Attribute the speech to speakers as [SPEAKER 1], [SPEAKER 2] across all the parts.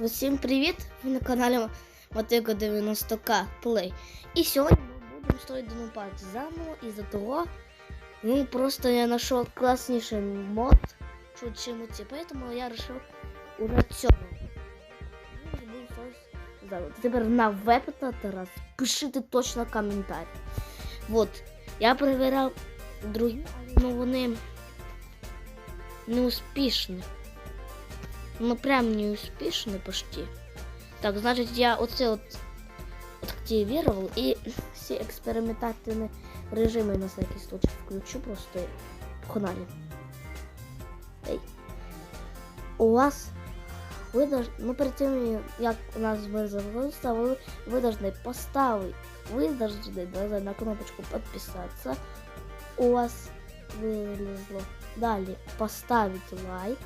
[SPEAKER 1] Усім привіт! Ви на каналі Мотико 90К Play. І сьогодні ми будемо строить Донупад заново із-за того, ну просто я знайшов класніший мод, чем эти, поэтому я решил уже цього. Ну. Тепер на веб-15 раз точно коментар. Вот, я перевіряв другі, але ну, вони не успішні. Ну прям не успешный почти. Так, значит, я оце от активировал и все экспериментальные режимы на всякий случай включу просто погнали. Ей. У вас ви дож... ну перед тим, як у нас визовується, ви, ви должны поставить, вы должны нажать на кнопочку подписаться. У вас вылезло. Далее поставить лайк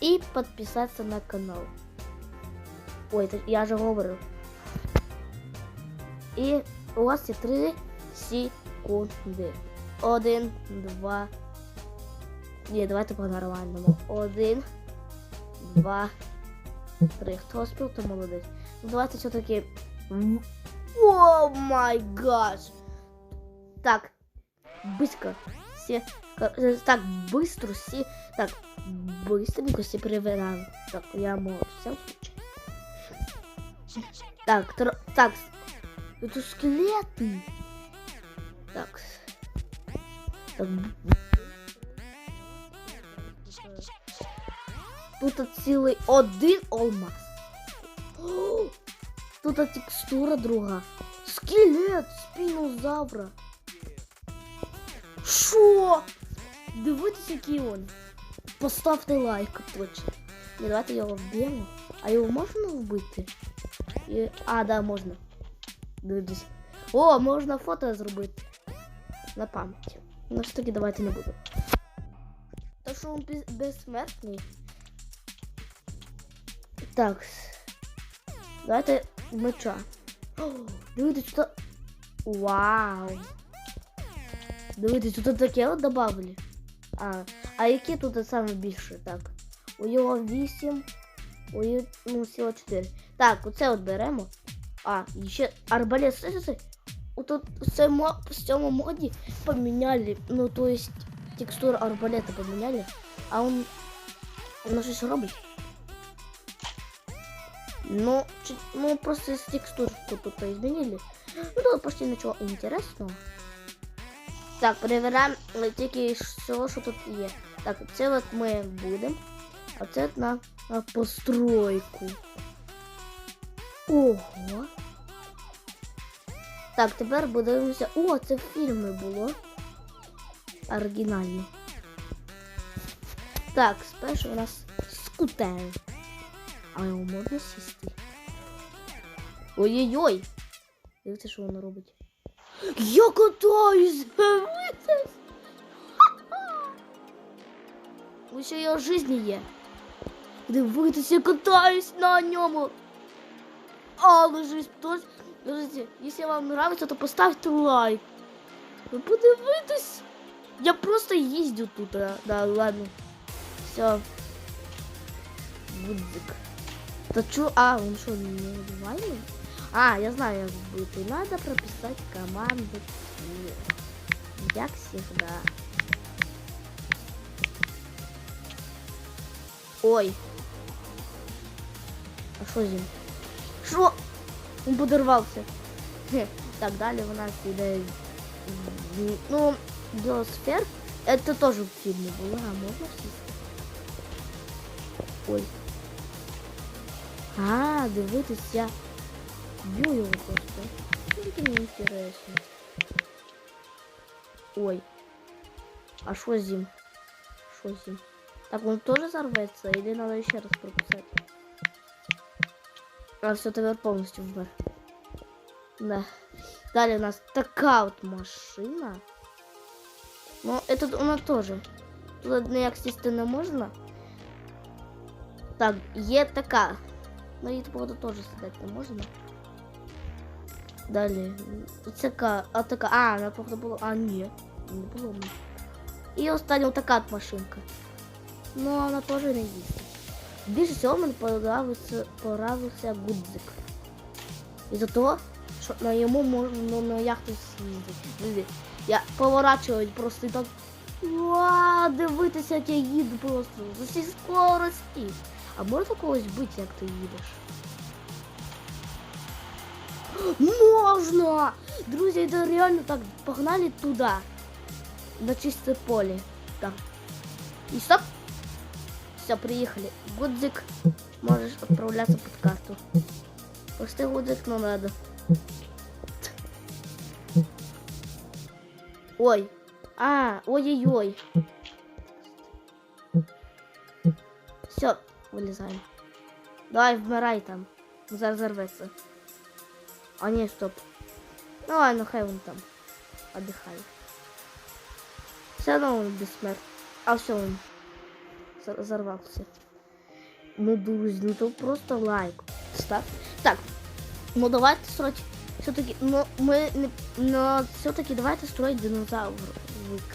[SPEAKER 1] и подписаться на канал. Ой, я же говорю. И у вас є 3 секунди. Один, два. Ні, давайте по нормальному. Один, два, три. Хто успів, то молодець. Ну, давайте все-таки. О май гаш! Так, быстро. Все. Так, быстро все. Так, быстренько все проверяем. Так, я молод. Все Так, тр... так. Это скелеты. Так. так. Тут цілий один алмаз. О, Тут текстура друга. Скелет спинозавра. Шо? Дивитесь, який он. Поставте лайк точно. Не давайте його вб'ємо. А його можна вбити? І... А, да, можна. Дивіться. О, можна фото зробити. На пам'ять. Ну ж таки давайте не буду. То що він без... безсмертний. Так. Давайте меча. О, дивіться, тут... Вау. Дивіться, тут таке от добавили. А, а які тут саме більше? Так. У його 8, у його, ну, всього 4. Так, оце от беремо. А, і ще арбалет. Слухайте, тут в цьому моді поміняли, ну, то есть текстуру арбалета поміняли, а он, он щось робить. Ну, чуть, ну, просто текстурку тут изменили. Ну, тут почти ничего интересного. Так, перевіряємо тільки все, що тут є. Так, це от ми будемо. А це на, на постройку. Ого. Так, тепер будемося. О, це в фільмі було. Оригінально. Так, спершу у нас скутер. А його можна сісти? Ой-ой-ой! Дивіться, що воно робить. Я катаюсь! Ще я в житті є. Дивитися, я катаюсь на ньому. Але жизнь хтось. Подождите, если вам нравится, то поставьте лайк. Ви подивитесь. Я просто їздю тут, да, да ладно. Все. Будзик. Та чё? А, он что, не убиваемый? А, я знаю, як будет. Надо прописать команду. Як всегда. Ой. А що з ним? Що? Він подорвався. Так, далі у нас іде. Ну, биосфер. Это тоже в фильме было, а можно сісти? Ой. А, дивитись я бью его просто. Это неинтересно. Ой. А что с ним? Что с ним? Так, он тоже взорвется? Или надо еще раз прописать? А все тепер полностью вверх. Да. Далее у нас такая вот машина. Ну, это у нас тоже. Тут ніяк естественно можно. Так, є така. Ну її походу тоже сідати не можна. Далі. Така, а така. А, походу була. А, ні. Не було. І остання така от машинка. Ну, вона теж не їздить. Більше всього мені понравився, понравився гудзик. Із-за того, що на йому можна ну, на яхту з'їздити. Я поворачую просто і так. Вау, дивитися, як я їду просто з усіх скорості. А можна когось бити, як ти їдеш? Можна! Друзі, це реально так. Погнали туди. На чисте поле. Так. И стоп. Все, приехали. Гудзик, можешь отправляться под карту. Просто гудзик, но надо. Ой. А, ой-ой-ой. Все, вылезаем. Давай, вмирай там. Зараз зарветься. А не, стоп. Ну ладно, хай он там. Отдыхай. Все равно он бессмертный. А все, он зар- взорвался. Ну, друзі, ну то просто лайк. Став. Так, ну давайте строить все-таки, ну мы, не, но все-таки давайте строить динозавры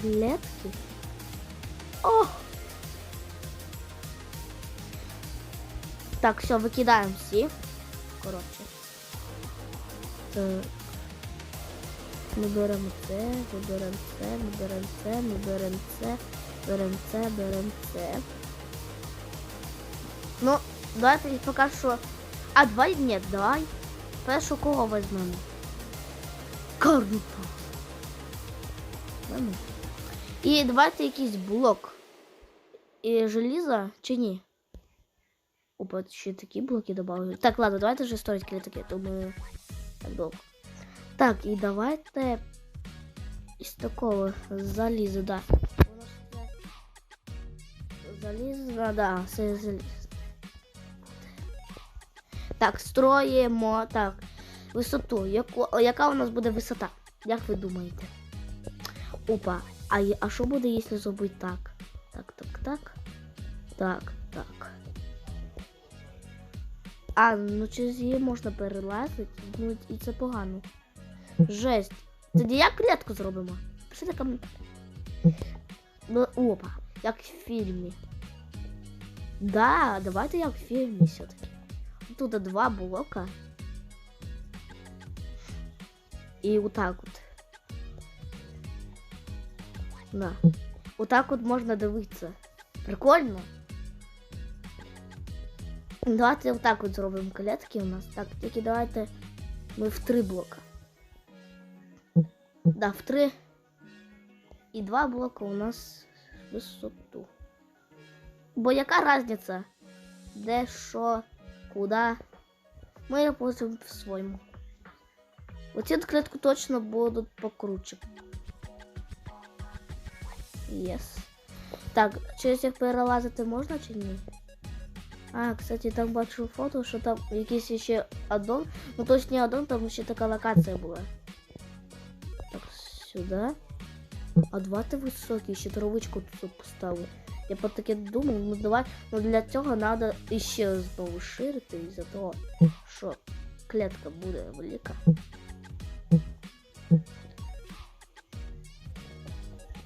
[SPEAKER 1] клетки. О! Так, все, викидаємо всі. Коротше. Ми беремо це, ми беремо це, ми беремо це, ми беремо це, беремо це, беремо це. Ну, давайте поки що. А давай ні, давай. Першу кого візьмемо? Карнута. І давайте якийсь блок. І желіза чи ні? Опа, ще такі блоки добавили. Так, ладно, давайте вже строить клітки, думаю, так довго. Так, і давайте із такого заліза, да. Це Залізна, да, це заліз. Так, строїмо, так. Висоту. Яку, яка у нас буде висота? Як ви думаєте? Опа. А, а що буде, якщо зробити? Так, так, так. Так, так. А, ну через її можна перелазити, ну і це погано. Жесть. Тоді як клітку зробимо? Що таке? Ну, опа, як в фільмі. Да, давайте як в фільмі все-таки. Тут два блока. І отак от. Да. Отак от можна дивитися. Прикольно. Давайте отак от зробимо клетки у нас. Так, тільки давайте ми в три блока. Да, в три. І два блока у нас висоту. Бо яка різниця? Де, що, куди? Ми потім в своєму. Оці клетку точно будуть покруче. Єс. Так, через як перелазити можна чи ні? А, кстати, там бачу фото, що там якийсь ще аддон. Ну точно не аддон, там ще така локація була. Так, сюди. А два ти високі, ще травичку тут поставили. Я по таке думав, ну давай, ну для цього треба іще знову ширити із-за того, що клетка буде велика.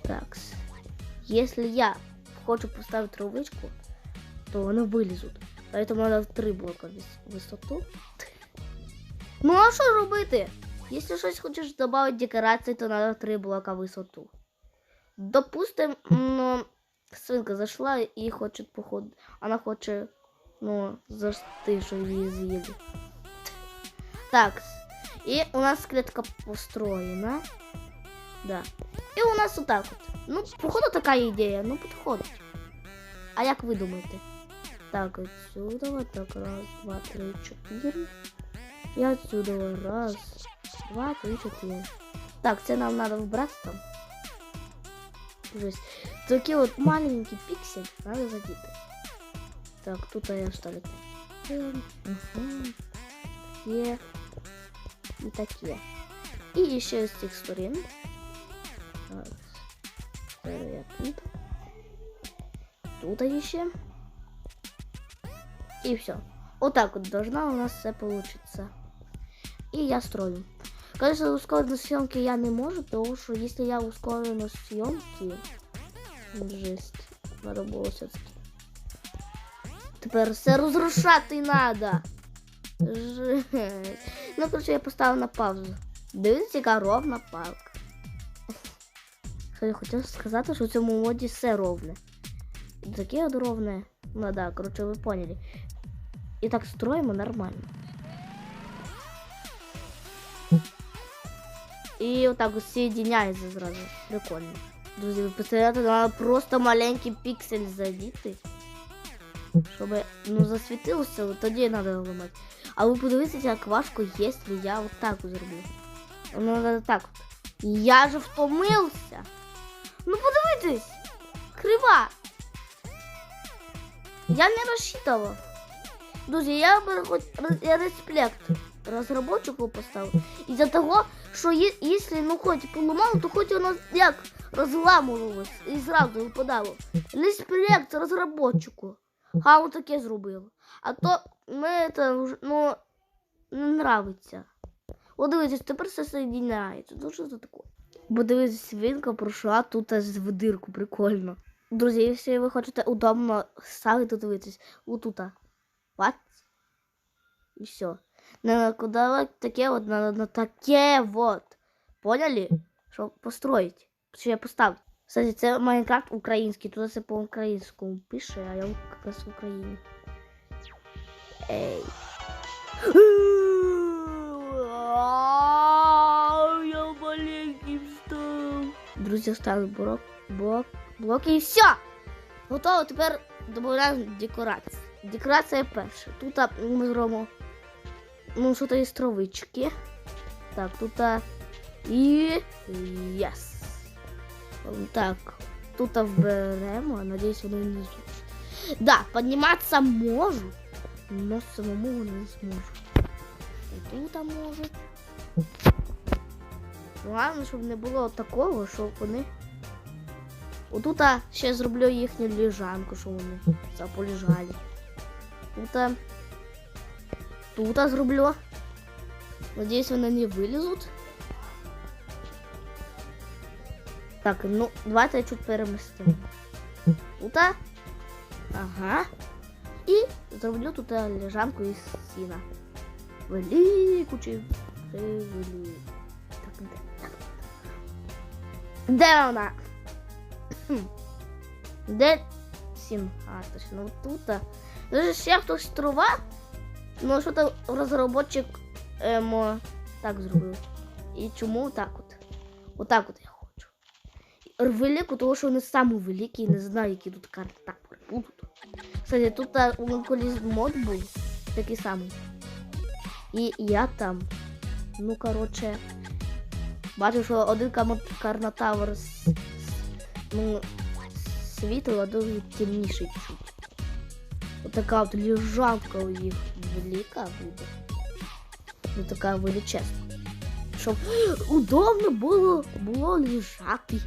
[SPEAKER 1] Так. Если я хочу поставить травичку, то вони вилізуть. Поэтому надо три блока висоту. Ну а що робити? Якщо щось хочеш додати декорації, то треба три блока висоту. Допустим, ну, свинка зайшла і хоче походу. Вона хоче, ну, зашти, що її з'їде. Так. І у нас клетка построєна. Да. І у нас отак от. Ну, походу така ідея, ну підходить. А як ви думаєте? Так, отсюда вот так, раз, два, три, чотири. І отсюда раз, два, три, чотири. Так, це нам надо вбрати там. Жесть. Такі от маленькі піксель надо задіти. Так, тут я ставлю. Угу. Є. І такі. І ще з цих сторін. Так. Тепер я тут. Тут еще. И все. Вот так вот должна у нас все получиться. И я строю. Конечно, ускорить на съемки я не можу, потому что если я ускорю на съемки... Жесть. Надо было все-таки. Тепер все розрушати надо. Жесть. Ну, короче, я поставив на паузу. Дивіться, яка ровна палка. Що я хотів сказати, що в цьому моді все ровне. Таке от ровне. Ну да, короче, ви поняли. І так строїмо нормально. І отак ось соєдиняється зразу. Прикольно. Друзі, ви представляєте, треба просто маленький піксель задіти. Щоб ну, засвітилося, тоді треба ламати. А ви подивіться, як важко, якщо я отак от зроблю. Ну, треба так от. Я же втомився. Ну подивитесь! Крива. Я не розчитував. Друзі, я хоч я респект розробнику поставив. Із-за того, що є- якщо ну хоч поламало, то хоч воно як розламувалось і зразу випадало. Респект розробнику. А он таке зробив. А то ми це ну, не нравиться. О, дивіться, тепер все соєдиняється. Ну що це таке? Бо дивіться, свинка пройшла тут в дирку, прикольно. Друзі, якщо ви хочете удобно ставити, то дивитесь, отута. І все. Не на куди таке от, на, на таке вот. Поняли? Що построїть. Що я поставлю. Кстати, це Майнкрафт український, тут все по-українському пише, а я якраз в Україні. Ей. Я маленький встав. Друзі, ставлю блок, блок, блок і все. Готово, тепер додаємо декорації. Декорація перша. Тут ми зробимо ну, що то із травички. Так, тут а, і єс. Так, тут вберемо, надіюсь, вони не зручні. Да, підніматися можу, але самому не зможу. І тут можу. Головне, щоб не було такого, щоб вони. Отут а, ще зроблю їхню ліжанку, щоб вони заполіжали. Тут. Тут зроблю. Надіюсь, вони не вилізуть. Так, ну, давайте я чуть перемістимо. Тут. Ага. І зроблю тут лежанку із сіна. Велику чи велику. Так, де? Так. Де вона? Де сін? А, точно, тут. Даже ще хтось трава. Ну, що то розробник ем, так зробив. І чому так от? Отак от я хочу. Велику, тому що вони самі великі і не знаю, які тут карти так будуть. Кстати, тут колись мод був такий самий. І я там. Ну, коротше. Бачу, що один карнотавр ну, світло, а другий темніший чуть. Отака от лежанка у їх велика буде. Ну така величезна. Щоб удобно було, було лежати.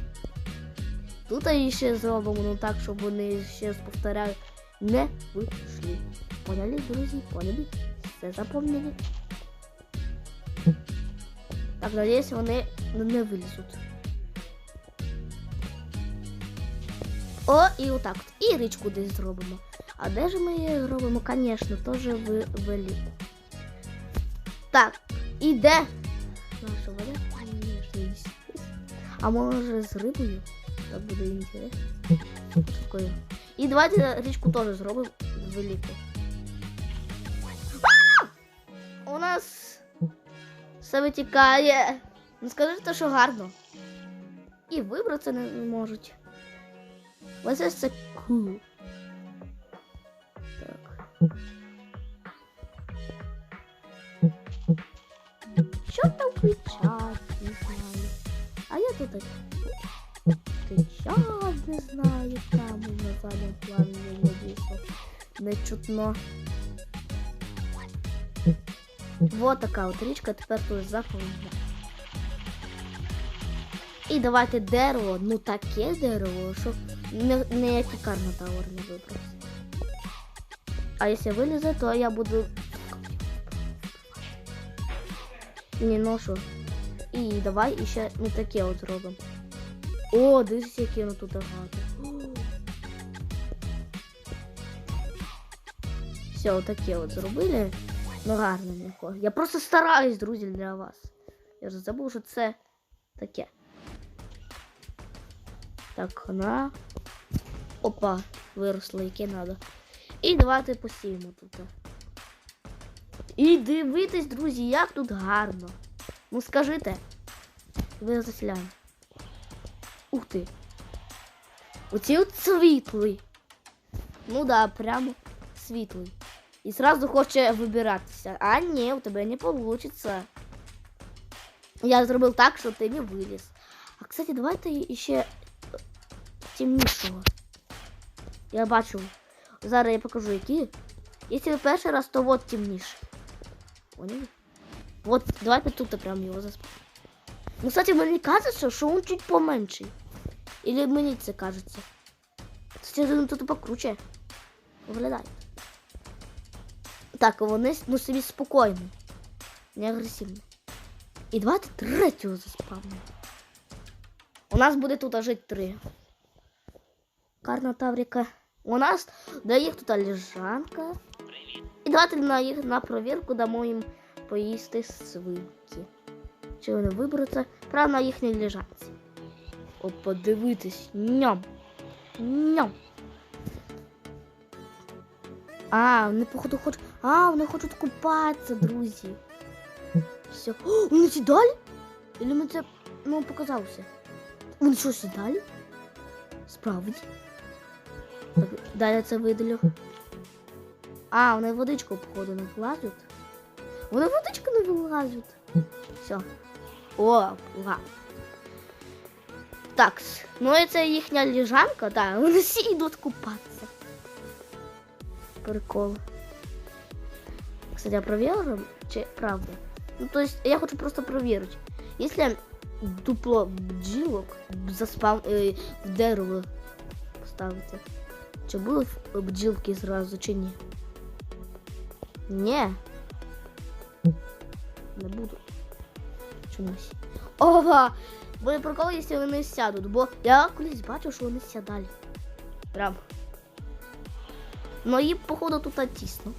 [SPEAKER 1] Тут і ще зробимо ну так, щоб вони ще повторяю, не вийшли. Поняли, друзі? Поняли? Все запомнили? Так, надіюсь, вони не вилізуть. О, і отак. от. І річку десь зробимо. А де ж ми її зробимо? Звісно, теж в велику. Так, і де? Наша вода, звісно. А може з рибою? Так буде інтересно. І давайте річку теж зробимо велику. У нас все витікає. Ну скажіть, що гарно. І вибратися не можуть. Ось це cool. Що там кричать, не знаю. А я тут так кричать, не знаю, там на задньому плані не надійшло. Не чутно. Вот така от річка, тепер тут заповнена. І давайте дерево, ну таке дерево, що не, ніякий карнотавр не вибрався. А якщо вилізе, то я буду. Не ношу. І давай ще не таке от зробимо. О, дивіться, яке воно тут багато. Все, отаке от зробили. Ну гарненько. Я просто стараюсь, друзі, для вас. Я вже забув, що це таке. Так, вона. Опа, виросла, яке треба. І давайте посіємо тут. І дивитесь, друзі, як тут гарно. Ну скажите. Ви заселяємо. Ух ти. Оці от світлий. Ну да, прямо світлий. І сразу хоче вибиратися. А ні, у тебе не вийде. Я зробив так, що ти не виліз. А кстати, давайте ще темнішого. Я бачу. Зараз я покажу, які. Якщо перший раз, то вот темніше. Поняли? Вот, давайте тут прям його засп... Ну, кстати, мені кажется, що він чуть поменший. Или мені це кажеться. Кстати, думаю, тут покруче. Виглядає. Так, вони ну, собі спокійні. Не агресивні. І давайте третього заспавнимо. У нас буде тут жити три. Карна Таврика. У нас до їх тут лежанка. І давайте на їх на провірку дамо їм поїсти свинки. Чи вони виберуться? Правда, на їхній лежанці. О, подивитись. Ням. Ням. А, вони походу хочуть. А, вони хочуть купатися, друзі. Все. О, вони сідали? Или ми це ну, показалося? Вони що сідали? Справді. Далі це видалю. А, вони водичку, походу, не влазять. Вони водичку не вилазять. Все. О, ла. Так, ну і це їхня ліжанка, так, вони всі йдуть купатися. Прикол. Кстати, я проверю, чи правда. Ну, то есть, я хочу просто проверить. Если дупло бджілок заспав е, в дерево поставити, чи були бджілки зразу, чи ні? Ні. Не буду. Чомусь. Ова! Буде прикол, якщо вони сядуть, бо я колись бачив, що вони сядали. Прям. Ну і походу, тут тісно.